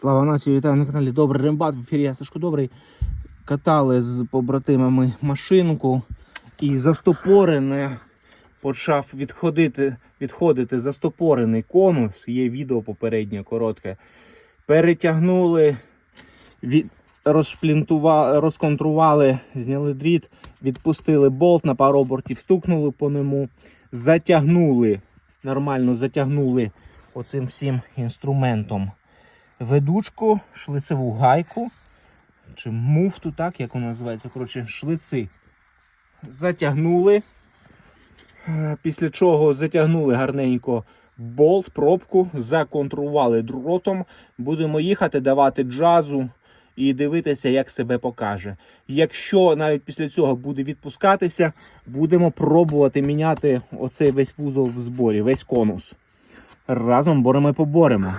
Слава нації, вітаю на каналі Добрий Рембат. В ефірі я Сашко Добрий. Катали з побратимами машинку і застопорене почав відходити, відходити застопорений конус. Є відео попереднє коротке. Перетягнули, від, розконтрували, зняли дріт, відпустили болт на пару обертів, стукнули по ньому, затягнули, нормально затягнули оцим всім інструментом ведучку, шлицеву гайку, чи муфту, так як вона називається, коротше, шлици. Затягнули. Е, Після чого затягнули гарненько болт, пробку, законтрували дротом. Будемо їхати, давати джазу і дивитися, як себе покаже. Якщо навіть після цього буде відпускатися, будемо пробувати міняти оцей весь вузол в зборі, весь конус. Разом боремо і поборемо.